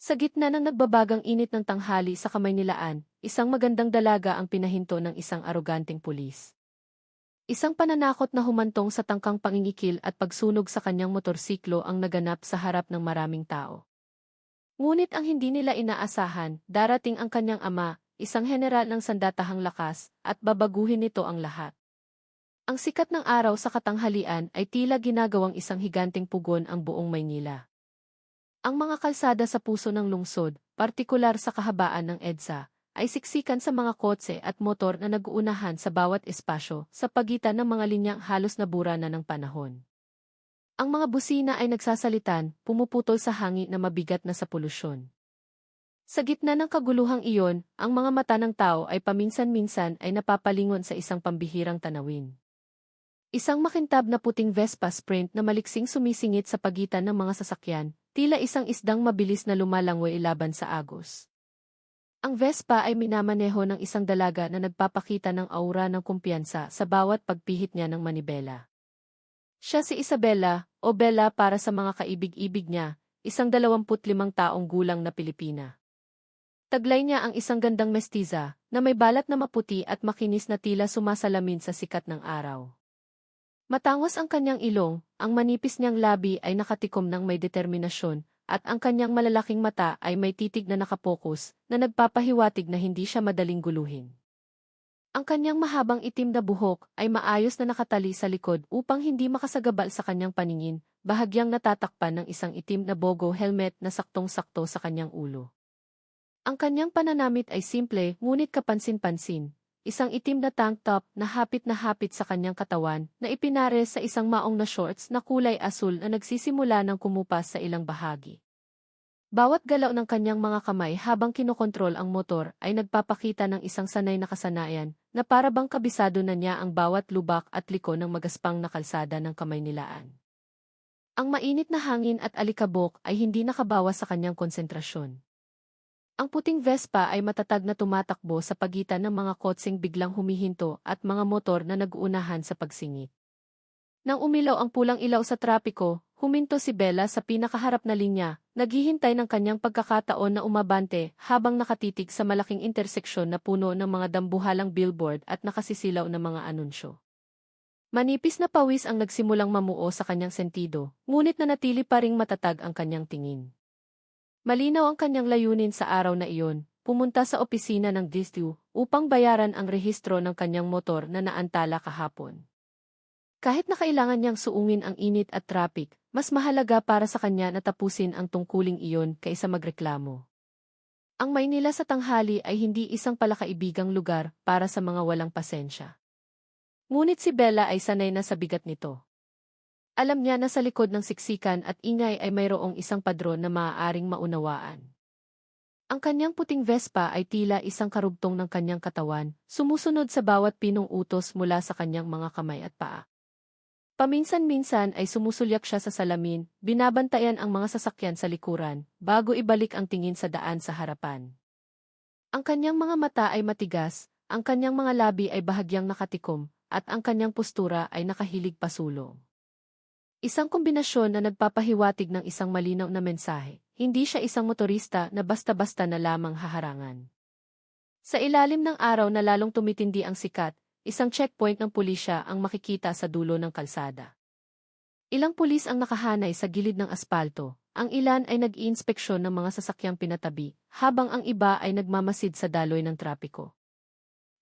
Sa gitna ng nagbabagang init ng tanghali sa kamay nilaan, isang magandang dalaga ang pinahinto ng isang aroganteng pulis. Isang pananakot na humantong sa tangkang pangingikil at pagsunog sa kanyang motorsiklo ang naganap sa harap ng maraming tao. Ngunit ang hindi nila inaasahan, darating ang kanyang ama, isang general ng sandatahang lakas, at babaguhin nito ang lahat. Ang sikat ng araw sa katanghalian ay tila ginagawang isang higanteng pugon ang buong Maynila. Ang mga kalsada sa puso ng lungsod, partikular sa kahabaan ng EDSA, ay siksikan sa mga kotse at motor na nag-uunahan sa bawat espasyo sa pagitan ng mga linyang halos nabura na ng panahon. Ang mga busina ay nagsasalitan, pumuputol sa hangin na mabigat na sa polusyon. Sa gitna ng kaguluhang iyon, ang mga mata ng tao ay paminsan-minsan ay napapalingon sa isang pambihirang tanawin. Isang makintab na puting Vespa Sprint na maliksing sumisingit sa pagitan ng mga sasakyan, Tila isang isdang mabilis na lumalangway laban sa agos. Ang Vespa ay minamaneho ng isang dalaga na nagpapakita ng aura ng kumpiyansa sa bawat pagpihit niya ng manibela. Siya si Isabella, o Bella para sa mga kaibig-ibig niya, isang 25 taong gulang na Pilipina. Taglay niya ang isang gandang mestiza, na may balat na maputi at makinis na tila sumasalamin sa sikat ng araw. Matangos ang kanyang ilong, ang manipis niyang labi ay nakatikom ng may determinasyon, at ang kanyang malalaking mata ay may titig na nakapokus, na nagpapahiwatig na hindi siya madaling guluhin. Ang kanyang mahabang itim na buhok ay maayos na nakatali sa likod upang hindi makasagabal sa kanyang paningin, bahagyang natatakpan ng isang itim na bogo helmet na saktong-sakto sa kanyang ulo. Ang kanyang pananamit ay simple ngunit kapansin-pansin, isang itim na tank top na hapit na hapit sa kanyang katawan na ipinare sa isang maong na shorts na kulay asul na nagsisimula ng kumupas sa ilang bahagi. Bawat galaw ng kanyang mga kamay habang kinokontrol ang motor ay nagpapakita ng isang sanay na kasanayan na para bang kabisado na niya ang bawat lubak at liko ng magaspang na kalsada ng kamay nilaan. Ang mainit na hangin at alikabok ay hindi nakabawas sa kanyang konsentrasyon. Ang puting Vespa ay matatag na tumatakbo sa pagitan ng mga kotseng biglang humihinto at mga motor na nag-uunahan sa pagsingit. Nang umilaw ang pulang ilaw sa trapiko, huminto si Bella sa pinakaharap na linya, naghihintay ng kanyang pagkakataon na umabante habang nakatitig sa malaking interseksyon na puno ng mga dambuhalang billboard at nakasisilaw na mga anunsyo. Manipis na pawis ang nagsimulang mamuo sa kanyang sentido, ngunit nanatili pa ring matatag ang kanyang tingin. Malinaw ang kanyang layunin sa araw na iyon, pumunta sa opisina ng DISTU upang bayaran ang rehistro ng kanyang motor na naantala kahapon. Kahit na kailangan niyang suungin ang init at traffic, mas mahalaga para sa kanya na tapusin ang tungkuling iyon kaysa magreklamo. Ang Maynila sa tanghali ay hindi isang palakaibigang lugar para sa mga walang pasensya. Ngunit si Bella ay sanay na sa bigat nito. Alam niya na sa likod ng siksikan at ingay ay mayroong isang padron na maaaring maunawaan. Ang kanyang puting Vespa ay tila isang karugtong ng kanyang katawan, sumusunod sa bawat pinong utos mula sa kanyang mga kamay at paa. Paminsan-minsan ay sumusulyak siya sa salamin, binabantayan ang mga sasakyan sa likuran, bago ibalik ang tingin sa daan sa harapan. Ang kanyang mga mata ay matigas, ang kanyang mga labi ay bahagyang nakatikom, at ang kanyang postura ay nakahilig pasulong. Isang kombinasyon na nagpapahiwatig ng isang malinaw na mensahe. Hindi siya isang motorista na basta-basta na lamang haharangan. Sa ilalim ng araw na lalong tumitindi ang sikat, isang checkpoint ng pulisya ang makikita sa dulo ng kalsada. Ilang pulis ang nakahanay sa gilid ng aspalto, ang ilan ay nag-iinspeksyon ng mga sasakyang pinatabi, habang ang iba ay nagmamasid sa daloy ng trapiko.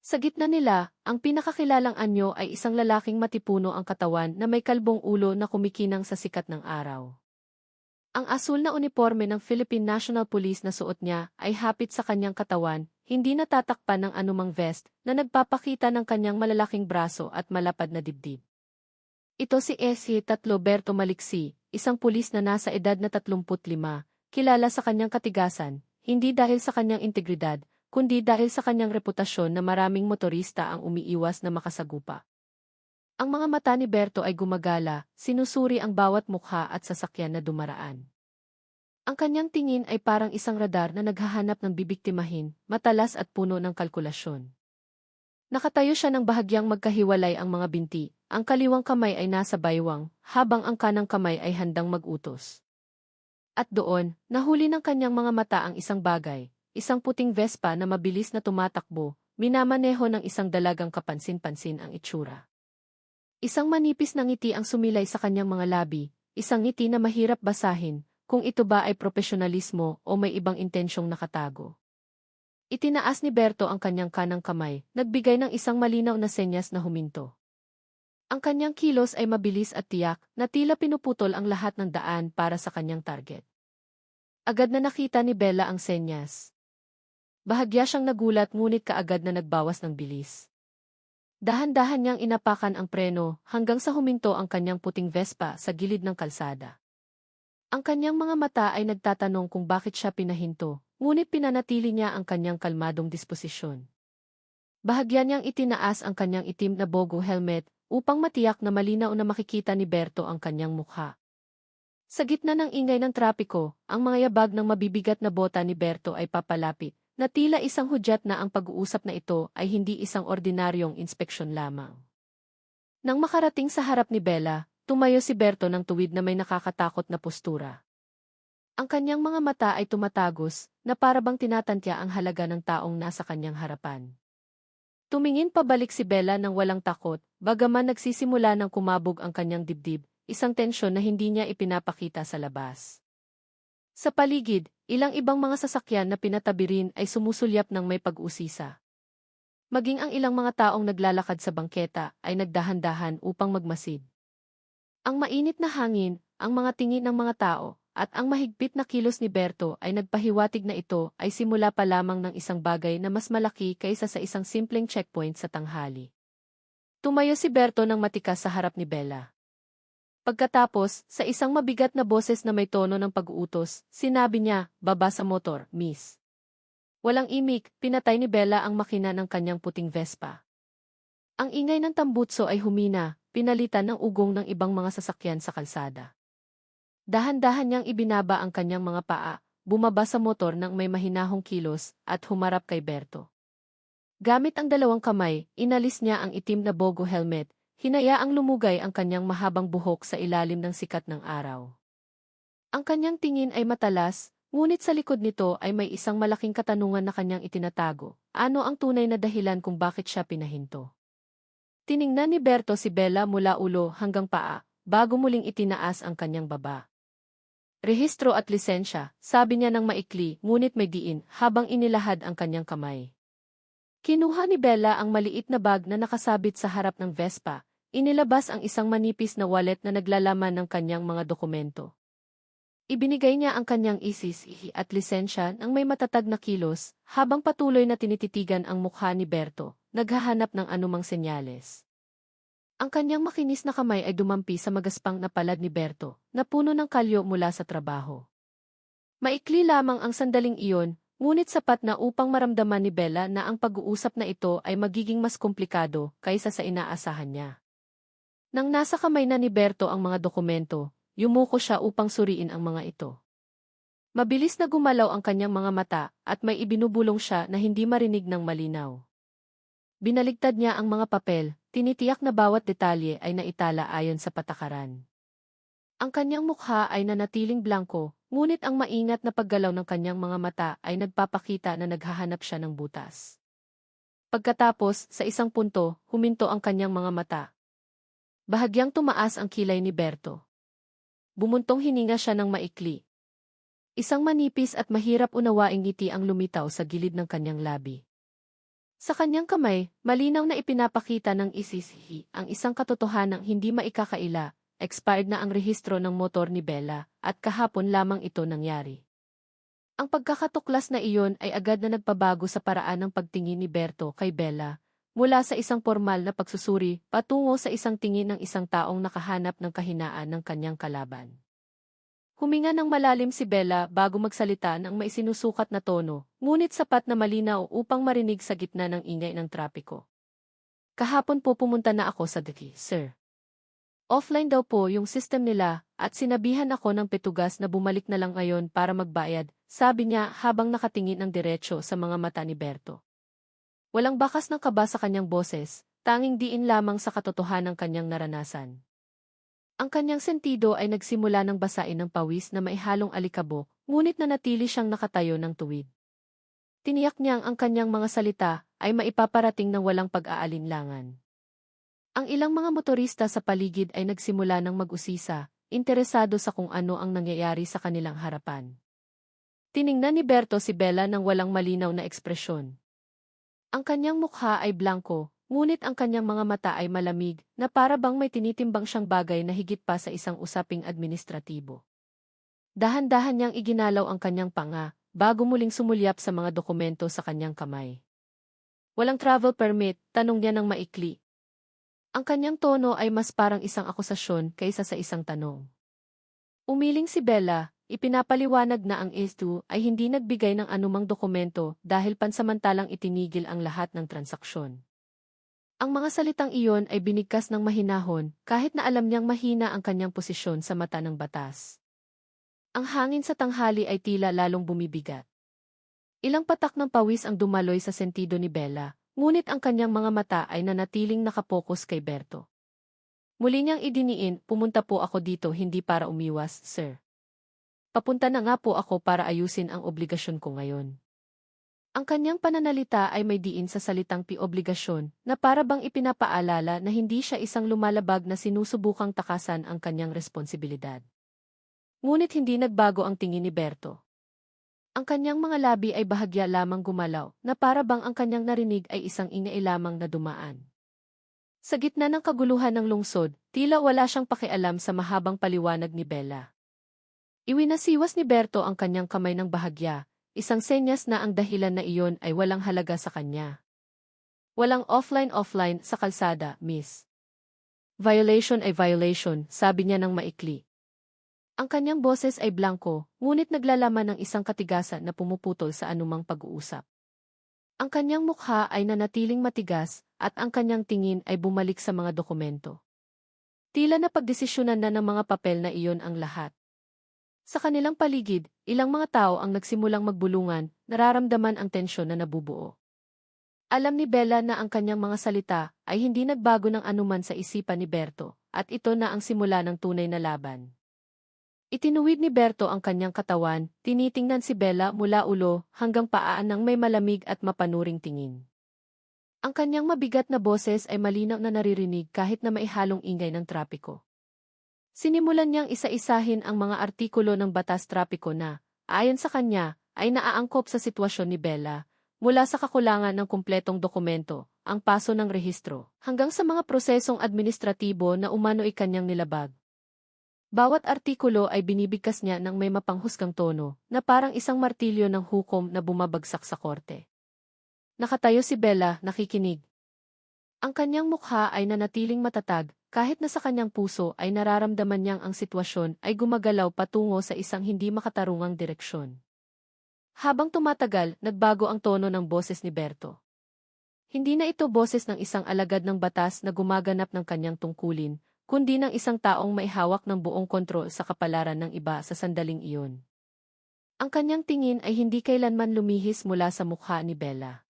Sa gitna nila, ang pinakakilalang anyo ay isang lalaking matipuno ang katawan na may kalbong ulo na kumikinang sa sikat ng araw. Ang asul na uniforme ng Philippine National Police na suot niya ay hapit sa kanyang katawan, hindi natatakpan ng anumang vest na nagpapakita ng kanyang malalaking braso at malapad na dibdib. Ito si S.E. Tatloberto Maliksi, isang pulis na nasa edad na 35, kilala sa kanyang katigasan, hindi dahil sa kanyang integridad, kundi dahil sa kanyang reputasyon na maraming motorista ang umiiwas na makasagupa. Ang mga mata ni Berto ay gumagala, sinusuri ang bawat mukha at sasakyan na dumaraan. Ang kanyang tingin ay parang isang radar na naghahanap ng bibiktimahin, matalas at puno ng kalkulasyon. Nakatayo siya ng bahagyang magkahiwalay ang mga binti, ang kaliwang kamay ay nasa baywang, habang ang kanang kamay ay handang magutos. At doon, nahuli ng kanyang mga mata ang isang bagay, isang puting Vespa na mabilis na tumatakbo, minamaneho ng isang dalagang kapansin-pansin ang itsura. Isang manipis na ngiti ang sumilay sa kanyang mga labi, isang ngiti na mahirap basahin, kung ito ba ay profesionalismo o may ibang intensyong nakatago. Itinaas ni Berto ang kanyang kanang kamay, nagbigay ng isang malinaw na senyas na huminto. Ang kanyang kilos ay mabilis at tiyak, na tila pinuputol ang lahat ng daan para sa kanyang target. Agad na nakita ni Bella ang senyas. Bahagya siyang nagulat ngunit kaagad na nagbawas ng bilis. Dahan-dahan niyang inapakan ang preno hanggang sa huminto ang kanyang puting Vespa sa gilid ng kalsada. Ang kanyang mga mata ay nagtatanong kung bakit siya pinahinto, ngunit pinanatili niya ang kanyang kalmadong disposisyon. Bahagya niyang itinaas ang kanyang itim na bogo helmet upang matiyak na malinaw na makikita ni Berto ang kanyang mukha. Sa gitna ng ingay ng trapiko, ang mga yabag ng mabibigat na bota ni Berto ay papalapit, na tila isang hudyat na ang pag-uusap na ito ay hindi isang ordinaryong inspeksyon lamang. Nang makarating sa harap ni Bella, tumayo si Berto ng tuwid na may nakakatakot na postura. Ang kanyang mga mata ay tumatagos, na parabang tinatantya ang halaga ng taong nasa kanyang harapan. Tumingin pabalik si Bella ng walang takot, bagaman nagsisimula ng kumabog ang kanyang dibdib, isang tensyon na hindi niya ipinapakita sa labas. Sa paligid, ilang ibang mga sasakyan na pinatabi rin ay sumusulyap ng may pag-usisa. Maging ang ilang mga taong naglalakad sa bangketa ay nagdahan-dahan upang magmasid. Ang mainit na hangin, ang mga tingin ng mga tao, at ang mahigpit na kilos ni Berto ay nagpahiwatig na ito ay simula pa lamang ng isang bagay na mas malaki kaysa sa isang simpleng checkpoint sa tanghali. Tumayo si Berto ng matikas sa harap ni Bella. Pagkatapos, sa isang mabigat na boses na may tono ng pag-uutos, sinabi niya, baba sa motor, miss. Walang imik, pinatay ni Bella ang makina ng kanyang puting Vespa. Ang ingay ng tambutso ay humina, pinalitan ng ugong ng ibang mga sasakyan sa kalsada. Dahan-dahan niyang ibinaba ang kanyang mga paa, bumaba sa motor ng may mahinahong kilos, at humarap kay Berto. Gamit ang dalawang kamay, inalis niya ang itim na bogo helmet, hinayaang lumugay ang kanyang mahabang buhok sa ilalim ng sikat ng araw. Ang kanyang tingin ay matalas, ngunit sa likod nito ay may isang malaking katanungan na kanyang itinatago. Ano ang tunay na dahilan kung bakit siya pinahinto? Tiningnan ni Berto si Bella mula ulo hanggang paa, bago muling itinaas ang kanyang baba. Rehistro at lisensya, sabi niya ng maikli, ngunit may diin, habang inilahad ang kanyang kamay. Kinuha ni Bella ang maliit na bag na nakasabit sa harap ng Vespa, inilabas ang isang manipis na wallet na naglalaman ng kanyang mga dokumento. Ibinigay niya ang kanyang isis at lisensya ng may matatag na kilos, habang patuloy na tinititigan ang mukha ni Berto, naghahanap ng anumang senyales. Ang kanyang makinis na kamay ay dumampi sa magaspang na palad ni Berto, na puno ng kalyo mula sa trabaho. Maikli lamang ang sandaling iyon, ngunit sapat na upang maramdaman ni Bella na ang pag-uusap na ito ay magiging mas komplikado kaysa sa inaasahan niya. Nang nasa kamay na ni Berto ang mga dokumento, yumuko siya upang suriin ang mga ito. Mabilis na gumalaw ang kanyang mga mata at may ibinubulong siya na hindi marinig ng malinaw. Binaligtad niya ang mga papel, tinitiyak na bawat detalye ay naitala ayon sa patakaran. Ang kanyang mukha ay nanatiling blanko, ngunit ang maingat na paggalaw ng kanyang mga mata ay nagpapakita na naghahanap siya ng butas. Pagkatapos, sa isang punto, huminto ang kanyang mga mata. Bahagyang tumaas ang kilay ni Berto. Bumuntong hininga siya ng maikli. Isang manipis at mahirap unawaing ngiti ang lumitaw sa gilid ng kanyang labi. Sa kanyang kamay, malinaw na ipinapakita ng isisihi ang isang katotohanang hindi maikakaila, expired na ang rehistro ng motor ni Bella, at kahapon lamang ito nangyari. Ang pagkakatuklas na iyon ay agad na nagpabago sa paraan ng pagtingin ni Berto kay Bella, mula sa isang formal na pagsusuri patungo sa isang tingin ng isang taong nakahanap ng kahinaan ng kanyang kalaban. Huminga ng malalim si Bella bago magsalita ng may sinusukat na tono, ngunit sapat na malinaw upang marinig sa gitna ng ingay ng trapiko. Kahapon po pumunta na ako sa Diki, sir. Offline daw po yung system nila, at sinabihan ako ng petugas na bumalik na lang ngayon para magbayad, sabi niya habang nakatingin ng diretsyo sa mga mata ni Berto. Walang bakas ng kaba sa kanyang boses, tanging diin lamang sa katotohanan ng kanyang naranasan. Ang kanyang sentido ay nagsimula ng basain ng pawis na maihalong alikabok, ngunit nanatili siyang nakatayo ng tuwid. Tiniyak niyang ang kanyang mga salita ay maipaparating ng walang pag-aalinlangan. Ang ilang mga motorista sa paligid ay nagsimula ng mag-usisa, interesado sa kung ano ang nangyayari sa kanilang harapan. Tiningnan ni Berto si Bella ng walang malinaw na ekspresyon. Ang kanyang mukha ay blanco, ngunit ang kanyang mga mata ay malamig na para bang may tinitimbang siyang bagay na higit pa sa isang usaping administratibo. Dahan-dahan niyang iginalaw ang kanyang panga bago muling sumulyap sa mga dokumento sa kanyang kamay. Walang travel permit, tanong niya ng maikli. Ang kanyang tono ay mas parang isang akusasyon kaysa sa isang tanong. Umiling si Bella, ipinapaliwanag na ang S2 ay hindi nagbigay ng anumang dokumento dahil pansamantalang itinigil ang lahat ng transaksyon. Ang mga salitang iyon ay binigkas ng mahinahon kahit na alam niyang mahina ang kanyang posisyon sa mata ng batas. Ang hangin sa tanghali ay tila lalong bumibigat. Ilang patak ng pawis ang dumaloy sa sentido ni Bella, Ngunit ang kanyang mga mata ay nanatiling nakapokus kay Berto. Muli niyang idiniin, pumunta po ako dito hindi para umiwas, sir. Papunta na nga po ako para ayusin ang obligasyon ko ngayon. Ang kanyang pananalita ay may diin sa salitang pi-obligasyon na para bang ipinapaalala na hindi siya isang lumalabag na sinusubukang takasan ang kanyang responsibilidad. Ngunit hindi nagbago ang tingin ni Berto. Ang kanyang mga labi ay bahagya lamang gumalaw, na para bang ang kanyang narinig ay isang ingay lamang na dumaan. Sa gitna ng kaguluhan ng lungsod, tila wala siyang pakialam sa mahabang paliwanag ni Bella. Iwinasiwas ni Berto ang kanyang kamay ng bahagya, isang senyas na ang dahilan na iyon ay walang halaga sa kanya. Walang offline-offline sa kalsada, miss. Violation ay violation, sabi niya ng maikli. Ang kanyang boses ay blanco, ngunit naglalaman ng isang katigasan na pumuputol sa anumang pag-uusap. Ang kanyang mukha ay nanatiling matigas, at ang kanyang tingin ay bumalik sa mga dokumento. Tila na pagdesisyonan na ng mga papel na iyon ang lahat. Sa kanilang paligid, ilang mga tao ang nagsimulang magbulungan, nararamdaman ang tensyon na nabubuo. Alam ni Bella na ang kanyang mga salita ay hindi nagbago ng anuman sa isipan ni Berto, at ito na ang simula ng tunay na laban. Itinuwid ni Berto ang kanyang katawan, tinitingnan si Bella mula ulo hanggang paan ng may malamig at mapanuring tingin. Ang kanyang mabigat na boses ay malinaw na naririnig kahit na maihalong ingay ng trapiko. Sinimulan niyang isa-isahin ang mga artikulo ng batas trapiko na, ayon sa kanya, ay naaangkop sa sitwasyon ni Bella, mula sa kakulangan ng kumpletong dokumento, ang paso ng rehistro, hanggang sa mga prosesong administratibo na umano'y kanyang nilabag. Bawat artikulo ay binibigkas niya ng may mapanghusgang tono, na parang isang martilyo ng hukom na bumabagsak sa korte. Nakatayo si Bella, nakikinig. Ang kanyang mukha ay nanatiling matatag, kahit na sa kanyang puso ay nararamdaman niyang ang sitwasyon ay gumagalaw patungo sa isang hindi makatarungang direksyon. Habang tumatagal, nagbago ang tono ng boses ni Berto. Hindi na ito boses ng isang alagad ng batas na gumaganap ng kanyang tungkulin, kundi ng isang taong may hawak ng buong kontrol sa kapalaran ng iba sa sandaling iyon. Ang kanyang tingin ay hindi kailanman lumihis mula sa mukha ni Bella.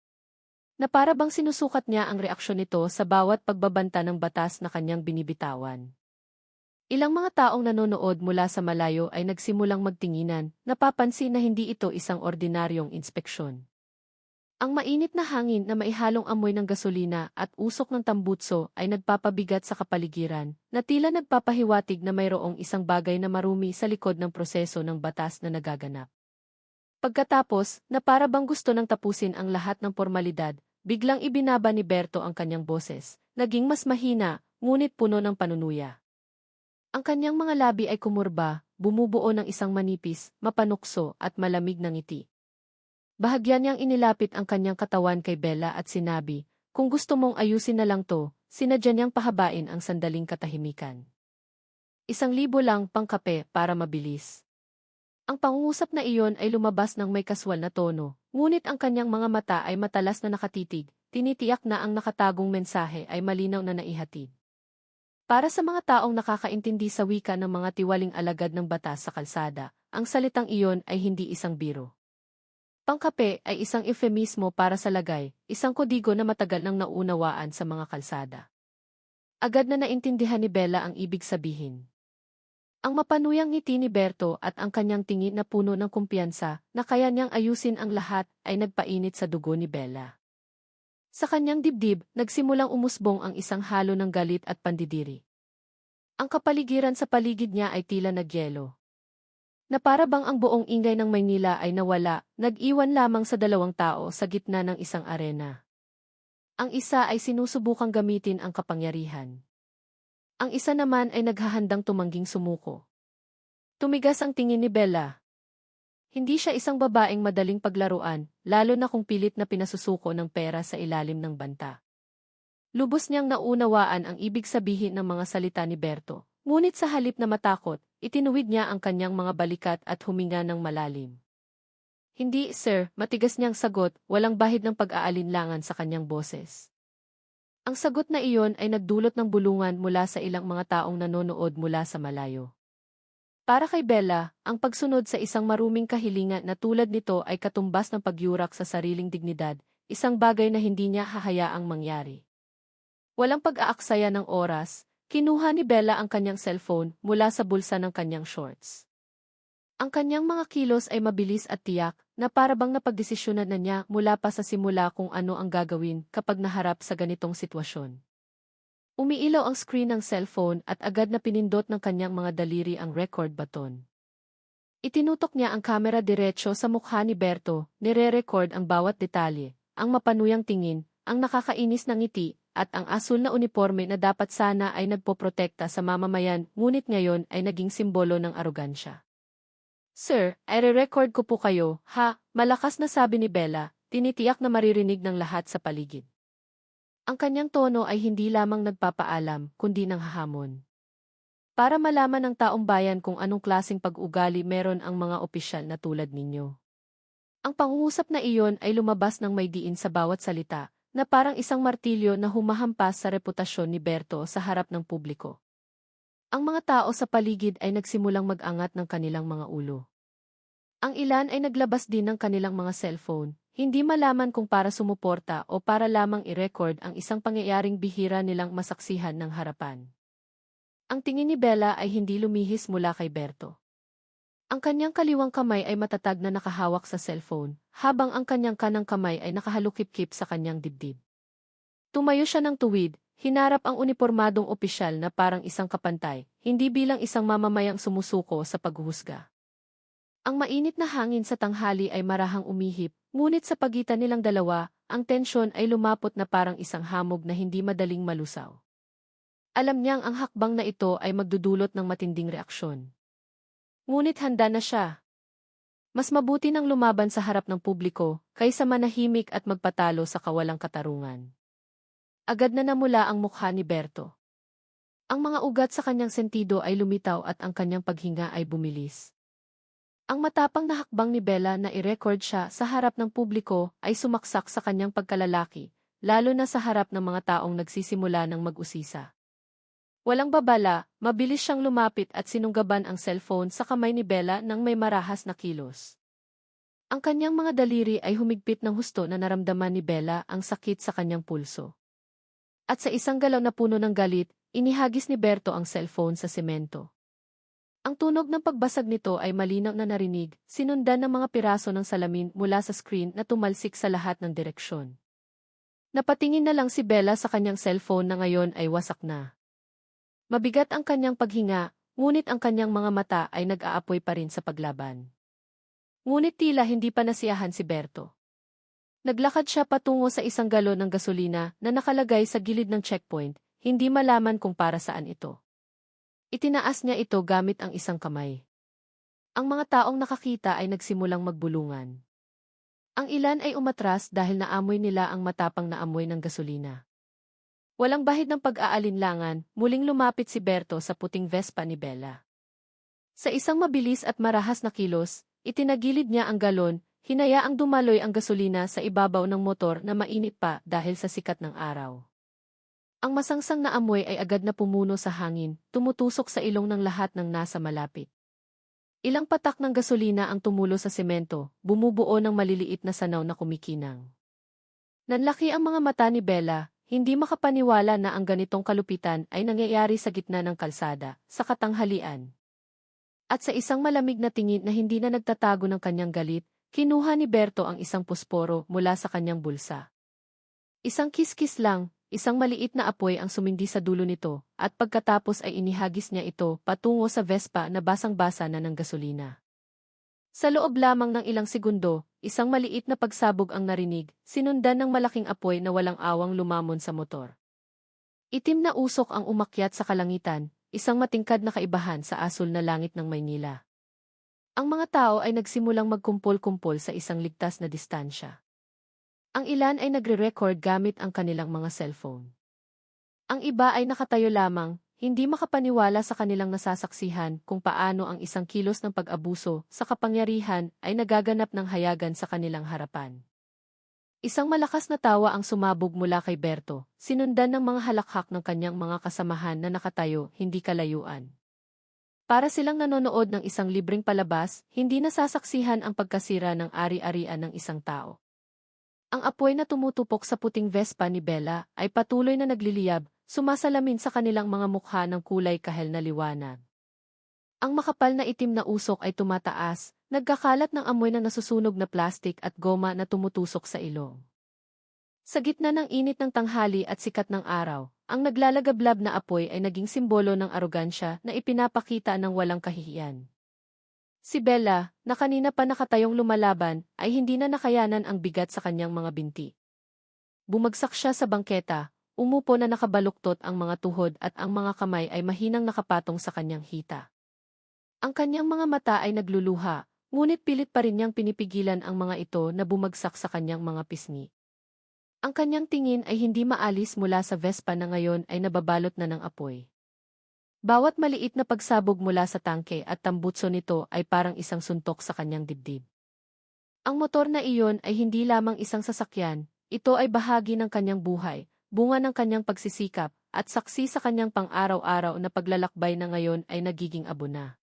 Na para bang sinusukat niya ang reaksyon nito sa bawat pagbabanta ng batas na kanyang binibitawan. Ilang mga taong nanonood mula sa malayo ay nagsimulang magtinginan, napapansin na hindi ito isang ordinaryong inspeksyon. Ang mainit na hangin na maihalong amoy ng gasolina at usok ng tambutso ay nagpapabigat sa kapaligiran, na tila nagpapahiwatig na mayroong isang bagay na marumi sa likod ng proseso ng batas na nagaganap. Pagkatapos, na para bang gusto nang tapusin ang lahat ng formalidad, biglang ibinaba ni Berto ang kanyang boses, naging mas mahina, ngunit puno ng panunuya. Ang kanyang mga labi ay kumurba, bumubuo ng isang manipis, mapanukso at malamig na ngiti. Bahagyan niyang inilapit ang kanyang katawan kay Bella at sinabi, kung gusto mong ayusin na lang to, sinadya niyang pahabain ang sandaling katahimikan. Isang libo lang pangkape para mabilis. Ang pangungusap na iyon ay lumabas ng may kaswal na tono, ngunit ang kanyang mga mata ay matalas na nakatitig, tinitiyak na ang nakatagong mensahe ay malinaw na naihatid. Para sa mga taong nakakaintindi sa wika ng mga tiwaling alagad ng batas sa kalsada, ang salitang iyon ay hindi isang biro. Pangkape ay isang eufemismo para sa lagay, isang kodigo na matagal nang naunawaan sa mga kalsada. Agad na naintindihan ni Bella ang ibig sabihin. Ang mapanuyang ngiti ni Berto at ang kanyang tingin na puno ng kumpiyansa na kaya niyang ayusin ang lahat ay nagpainit sa dugo ni Bella. Sa kanyang dibdib, nagsimulang umusbong ang isang halo ng galit at pandidiri. Ang kapaligiran sa paligid niya ay tila nagyelo. Na para bang ang buong ingay ng Maynila ay nawala, nag-iwan lamang sa dalawang tao sa gitna ng isang arena. Ang isa ay sinusubukang gamitin ang kapangyarihan. Ang isa naman ay naghahandang tumangging sumuko. Tumigas ang tingin ni Bella. Hindi siya isang babaeng madaling paglaruan, lalo na kung pilit na pinasusuko ng pera sa ilalim ng banta. Lubos niyang naunawaan ang ibig sabihin ng mga salita ni Berto, ngunit sa halip na matakot, itinuwid niya ang kanyang mga balikat at huminga ng malalim. Hindi, sir, matigas niyang sagot, walang bahid ng pag-aalinlangan sa kanyang boses. Ang sagot na iyon ay nagdulot ng bulungan mula sa ilang mga taong nanonood mula sa malayo. Para kay Bella, ang pagsunod sa isang maruming kahilingan na tulad nito ay katumbas ng pagyurak sa sariling dignidad, isang bagay na hindi niya hahayaang mangyari. Walang pag-aaksaya ng oras, kinuha ni Bella ang kanyang cellphone mula sa bulsa ng kanyang shorts. Ang kanyang mga kilos ay mabilis at tiyak, na parabang napagdesisyonan na niya mula pa sa simula kung ano ang gagawin kapag naharap sa ganitong sitwasyon. Umiilaw ang screen ng cellphone at agad na pinindot ng kanyang mga daliri ang record button. Itinutok niya ang kamera diretso sa mukha ni Berto, nire-record ang bawat detalye, ang mapanuyang tingin, ang nakakainis na ngiti, at ang asul na uniforme na dapat sana ay nagpoprotekta sa mamamayan ngunit ngayon ay naging simbolo ng arogansya. Sir, ere-record ko po kayo, ha, malakas na sabi ni Bella, tinitiyak na maririnig ng lahat sa paligid. Ang kanyang tono ay hindi lamang nagpapaalam, kundi nang hahamon. Para malaman ng taong bayan kung anong klasing pag-ugali meron ang mga opisyal na tulad ninyo. Ang pangungusap na iyon ay lumabas ng may diin sa bawat salita, na parang isang martilyo na humahampas sa reputasyon ni Berto sa harap ng publiko. Ang mga tao sa paligid ay nagsimulang mag-angat ng kanilang mga ulo. Ang ilan ay naglabas din ng kanilang mga cellphone, hindi malaman kung para sumuporta o para lamang i-record ang isang pangyayaring bihira nilang masaksihan ng harapan. Ang tingin ni Bella ay hindi lumihis mula kay Berto. Ang kanyang kaliwang kamay ay matatag na nakahawak sa cellphone, habang ang kanyang kanang kamay ay nakahalukip-kip sa kanyang dibdib. Tumayo siya ng tuwid, Hinarap ang unipormadong opisyal na parang isang kapantay, hindi bilang isang mamamayang sumusuko sa paghuhusga. Ang mainit na hangin sa tanghali ay marahang umihip, ngunit sa pagitan nilang dalawa, ang tensyon ay lumapot na parang isang hamog na hindi madaling malusaw. Alam niyang ang hakbang na ito ay magdudulot ng matinding reaksyon. Ngunit handa na siya. Mas mabuti nang lumaban sa harap ng publiko kaysa manahimik at magpatalo sa kawalang katarungan. Agad na namula ang mukha ni Berto. Ang mga ugat sa kanyang sentido ay lumitaw at ang kanyang paghinga ay bumilis. Ang matapang na hakbang ni Bella na i-record siya sa harap ng publiko ay sumaksak sa kanyang pagkalalaki, lalo na sa harap ng mga taong nagsisimula ng mag-usisa. Walang babala, mabilis siyang lumapit at sinunggaban ang cellphone sa kamay ni Bella nang may marahas na kilos. Ang kanyang mga daliri ay humigpit ng husto na naramdaman ni Bella ang sakit sa kanyang pulso. At sa isang galaw na puno ng galit, inihagis ni Berto ang cellphone sa semento. Ang tunog ng pagbasag nito ay malinaw na narinig, sinundan ng mga piraso ng salamin mula sa screen na tumalsik sa lahat ng direksyon. Napatingin na lang si Bella sa kanyang cellphone na ngayon ay wasak na. Mabigat ang kanyang paghinga, ngunit ang kanyang mga mata ay nag-aapoy pa rin sa paglaban. Ngunit tila hindi pa nasiyahan si Berto. Naglakad siya patungo sa isang galon ng gasolina na nakalagay sa gilid ng checkpoint, hindi malaman kung para saan ito. Itinaas niya ito gamit ang isang kamay. Ang mga taong nakakita ay nagsimulang magbulungan. Ang ilan ay umatras dahil naamoy nila ang matapang na amoy ng gasolina. Walang bahid ng pag-aalinlangan, muling lumapit si Berto sa puting Vespa ni Bella. Sa isang mabilis at marahas na kilos, itinagilid niya ang galon, Hinayaang dumaloy ang gasolina sa ibabaw ng motor na mainit pa dahil sa sikat ng araw. Ang masangsang na amoy ay agad na pumuno sa hangin, tumutusok sa ilong ng lahat ng nasa malapit. Ilang patak ng gasolina ang tumulo sa semento, bumubuo ng maliliit na sanaw na kumikinang. Nanlaki ang mga mata ni Bella, hindi makapaniwala na ang ganitong kalupitan ay nangyayari sa gitna ng kalsada, sa katanghalian. At sa isang malamig na tingin na hindi na nagtatago ng kanyang galit, kinuha ni Berto ang isang pusporo mula sa kanyang bulsa. Isang kiskis lang, isang maliit na apoy ang sumindi sa dulo nito, at pagkatapos ay inihagis niya ito patungo sa Vespa na basang-basa na ng gasolina. Sa loob lamang ng ilang segundo, isang maliit na pagsabog ang narinig, sinundan ng malaking apoy na walang awang lumamon sa motor. Itim na usok ang umakyat sa kalangitan, isang matingkad na kaibahan sa asul na langit ng Maynila. Ang mga tao ay nagsimulang magkumpol-kumpol sa isang ligtas na distansya. Ang ilan ay nagre-record gamit ang kanilang mga cellphone. Ang iba ay nakatayo lamang, hindi makapaniwala sa kanilang nasasaksihan kung paano ang isang kilos ng pag-abuso sa kapangyarihan ay nagaganap ng hayagan sa kanilang harapan. Isang malakas na tawa ang sumabog mula kay Berto, sinundan ng mga halakhak ng kanyang mga kasamahan na nakatayo, hindi kalayuan. Para silang nanonood ng isang libreng palabas, hindi nasasaksihan ang pagkasira ng ari-arian ng isang tao. Ang apoy na tumutupok sa puting Vespa ni Bella ay patuloy na nagliliyab, sumasalamin sa kanilang mga mukha ng kulay kahel na liwanag. Ang makapal na itim na usok ay tumataas, nagkakalat ng amoy ng nasusunog na plastik at goma na tumutusok sa ilong. Sa gitna ng init ng tanghali at sikat ng araw, ang naglalagablab na apoy ay naging simbolo ng arogansya na ipinapakita ng walang kahihiyan. Si Bella, na kanina pa nakatayong lumalaban, ay hindi na nakayanan ang bigat sa kanyang mga binti. Bumagsak siya sa bangketa, Umupo na nakabaluktot ang mga tuhod at ang mga kamay ay mahinang nakapatong sa kanyang hita. Ang kanyang mga mata ay nagluluha, ngunit pilit pa rin niyang pinipigilan ang mga ito na bumagsak sa kanyang mga pisngi. Ang kanyang tingin ay hindi maalis mula sa Vespa na ngayon ay nababalot na ng apoy. Bawat maliit na pagsabog mula sa tangke at tambutso nito ay parang isang suntok sa kanyang dibdib. Ang motor na iyon ay hindi lamang isang sasakyan, ito ay bahagi ng kanyang buhay, bunga ng kanyang pagsisikap, at saksi sa kanyang pang-araw-araw na paglalakbay na ngayon ay nagiging abo na.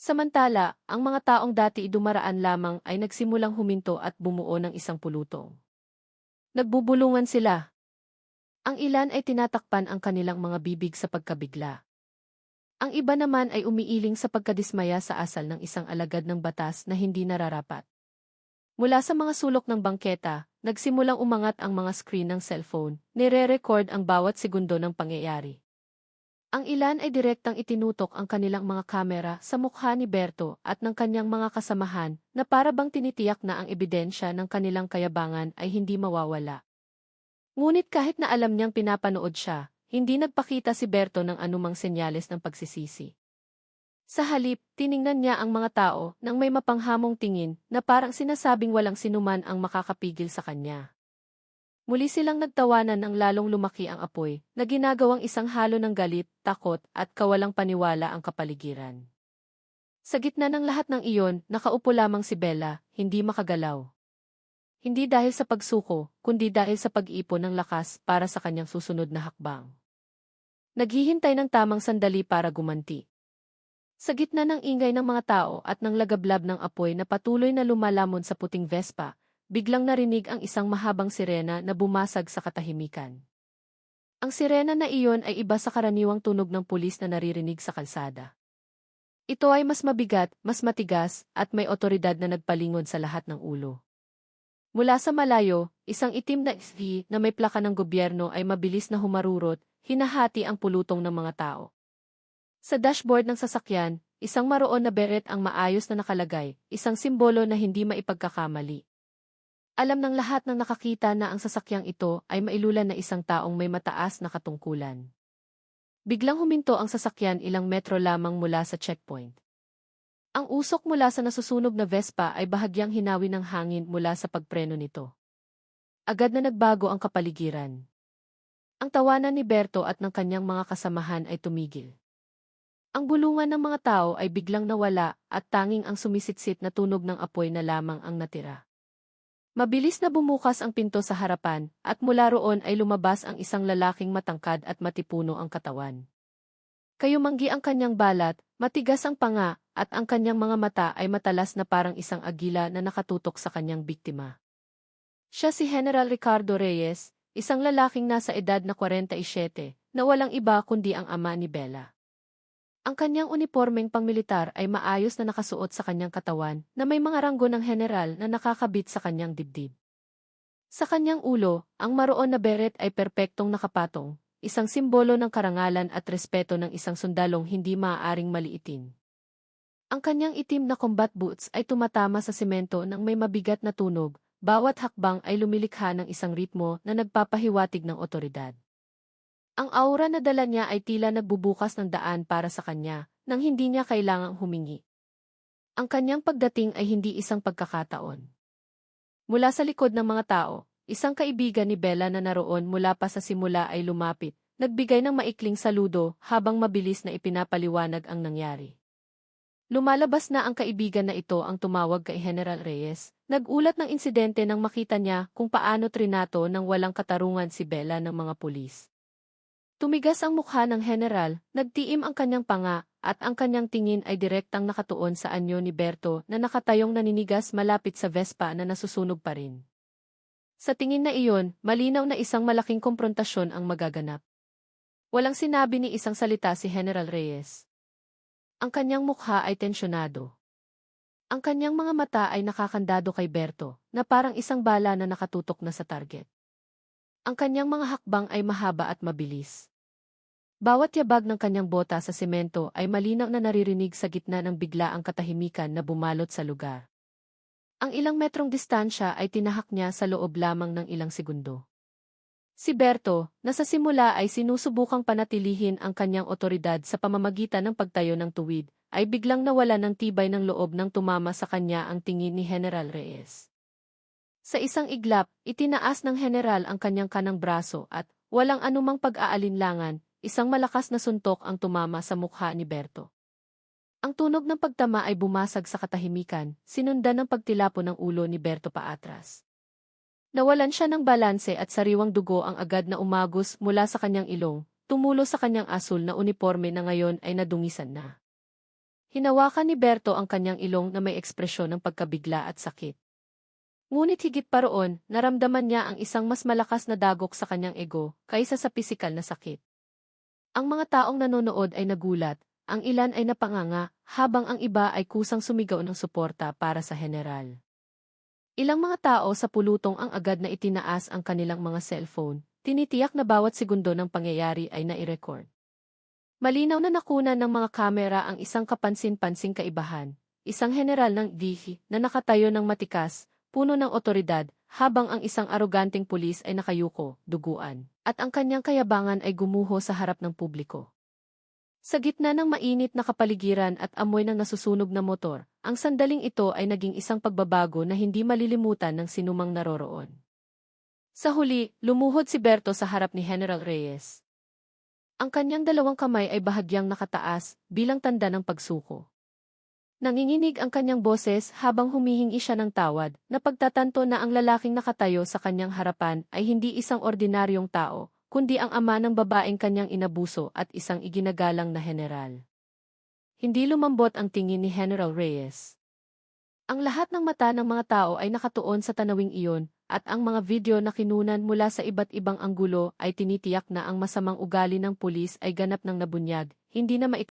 Samantala, ang mga taong dati idumaraan lamang ay nagsimulang huminto at bumuo ng isang pulutong. Nagbubulungan sila. Ang ilan ay tinatakpan ang kanilang mga bibig sa pagkabigla. Ang iba naman ay umiiling sa pagkadismaya sa asal ng isang alagad ng batas na hindi nararapat. Mula sa mga sulok ng bangketa, nagsimulang umangat ang mga screen ng cellphone, nire-record ang bawat segundo ng pangyayari. Ang ilan ay direktang itinutok ang kanilang mga kamera sa mukha ni Berto at ng kanyang mga kasamahan na para bang tinitiyak na ang ebidensya ng kanilang kayabangan ay hindi mawawala. Ngunit kahit na alam niyang pinapanood siya, hindi nagpakita si Berto ng anumang senyales ng pagsisisi. Sa halip, tiningnan niya ang mga tao nang may mapanghamong tingin na parang sinasabing walang sinuman ang makakapigil sa kanya. Muli silang nagtawanan ng lalong lumaki ang apoy, na ginagawang isang halo ng galit, takot, at kawalang paniwala ang kapaligiran. Sa gitna ng lahat ng iyon, nakaupo lamang si Bella, hindi makagalaw. Hindi dahil sa pagsuko, kundi dahil sa pag-ipon ng lakas para sa kanyang susunod na hakbang. Naghihintay ng tamang sandali para gumanti. Sa gitna ng ingay ng mga tao at ng lagablab ng apoy na patuloy na lumalamon sa puting Vespa, biglang narinig ang isang mahabang sirena na bumasag sa katahimikan. Ang sirena na iyon ay iba sa karaniwang tunog ng pulis na naririnig sa kalsada. Ito ay mas mabigat, mas matigas, at may otoridad na nagpalingod sa lahat ng ulo. Mula sa malayo, isang itim na SUV na may plaka ng gobyerno ay mabilis na humarurot, hinahati ang pulutong ng mga tao. Sa dashboard ng sasakyan, isang maroon na beret ang maayos na nakalagay, isang simbolo na hindi maipagkakamali. Alam ng lahat ng nakakita na ang sasakyang ito ay mailulan na isang taong may mataas na katungkulan. Biglang huminto ang sasakyan ilang metro lamang mula sa checkpoint. Ang usok mula sa nasusunog na Vespa ay bahagyang hinawi ng hangin mula sa pagpreno nito. Agad na nagbago ang kapaligiran. Ang tawanan ni Berto at ng kanyang mga kasamahan ay tumigil. Ang bulungan ng mga tao ay biglang nawala at tanging ang sumisitsit na tunog ng apoy na lamang ang natira. Mabilis na bumukas ang pinto sa harapan at mula roon ay lumabas ang isang lalaking matangkad at matipuno ang katawan. Kayumanggi ang kanyang balat, matigas ang panga, at ang kanyang mga mata ay matalas na parang isang agila na nakatutok sa kanyang biktima. Siya si General Ricardo Reyes, isang lalaking nasa edad na 47, na walang iba kundi ang ama ni Bella. Ang kanyang unipormeng pangmilitar ay maayos na nakasuot sa kanyang katawan na may mga ranggo ng general na nakakabit sa kanyang dibdib. Sa kanyang ulo, ang maroon na beret ay perpektong nakapatong, isang simbolo ng karangalan at respeto ng isang sundalong hindi maaaring maliitin. Ang kanyang itim na combat boots ay tumatama sa semento ng may mabigat na tunog, bawat hakbang ay lumilikha ng isang ritmo na nagpapahiwatig ng otoridad. Ang aura na dala niya ay tila nagbubukas ng daan para sa kanya, nang hindi niya kailangang humingi. Ang kanyang pagdating ay hindi isang pagkakataon. Mula sa likod ng mga tao, isang kaibigan ni Bella na naroon mula pa sa simula ay lumapit, nagbigay ng maikling saludo habang mabilis na ipinapaliwanag ang nangyari. Lumalabas na ang kaibigan na ito ang tumawag kay General Reyes, nagulat ng insidente nang makita niya kung paano trinato ng walang katarungan si Bella ng mga pulis. Tumigas ang mukha ng general, nagtiim ang kanyang panga, at ang kanyang tingin ay direktang nakatuon sa anyo ni Berto na nakatayong naninigas malapit sa Vespa na nasusunog pa rin. Sa tingin na iyon, malinaw na isang malaking komprontasyon ang magaganap. Walang sinabi ni isang salita si General Reyes. Ang kanyang mukha ay tensyonado. Ang kanyang mga mata ay nakakandado kay Berto, na parang isang bala na nakatutok na sa target. Ang kanyang mga hakbang ay mahaba at mabilis. Bawat yabag ng kanyang bota sa semento ay malinaw na naririnig sa gitna ng biglaang katahimikan na bumalot sa lugar. Ang ilang metrong distansya ay tinahak niya sa loob lamang ng ilang segundo. Si Berto, na sa simula ay sinusubukang panatilihin ang kanyang otoridad sa pamamagitan ng pagtayo ng tuwid, ay biglang nawala ng tibay ng loob nang tumama sa kanya ang tingin ni General Reyes. Sa isang iglap, itinaas ng general ang kanyang kanang braso at, walang anumang pag-aalinlangan, isang malakas na suntok ang tumama sa mukha ni Berto. Ang tunog ng pagtama ay bumasag sa katahimikan, sinundan ng pagtilapo ng ulo ni Berto paatras. Nawalan siya ng balanse at sariwang dugo ang agad na umagos mula sa kanyang ilong, tumulo sa kanyang asul na uniforme na ngayon ay nadungisan na. Hinawakan ni Berto ang kanyang ilong na may ekspresyon ng pagkabigla at sakit. Ngunit higit pa roon, naramdaman niya ang isang mas malakas na dagok sa kanyang ego kaysa sa pisikal na sakit. Ang mga taong nanonood ay nagulat, ang ilan ay napanganga, habang ang iba ay kusang sumigaw ng suporta para sa general. Ilang mga tao sa pulutong ang agad na itinaas ang kanilang mga cellphone, tinitiyak na bawat segundo ng pangyayari ay nai-record. Malinaw na nakunan ng mga kamera ang isang kapansin-pansing kaibahan, isang general ng DH na nakatayo ng matikas, puno ng otoridad, habang ang isang aroganteng pulis ay nakayuko, duguan, at ang kanyang kayabangan ay gumuho sa harap ng publiko. Sa gitna ng mainit na kapaligiran at amoy ng nasusunog na motor, ang sandaling ito ay naging isang pagbabago na hindi malilimutan ng sinumang naroroon. Sa huli, lumuhod si Berto sa harap ni General Reyes. Ang kanyang dalawang kamay ay bahagyang nakataas bilang tanda ng pagsuko. Nanginginig ang kanyang boses habang humihingi siya ng tawad, na pagtatanto na ang lalaking nakatayo sa kanyang harapan ay hindi isang ordinaryong tao, kundi ang ama ng babaeng kanyang inabuso at isang iginagalang na general. Hindi lumambot ang tingin ni General Reyes. Ang lahat ng mata ng mga tao ay nakatuon sa tanawing iyon, at ang mga video na kinunan mula sa iba't ibang anggulo ay tinitiyak na ang masamang ugali ng pulis ay ganap ng nabunyag, hindi na mait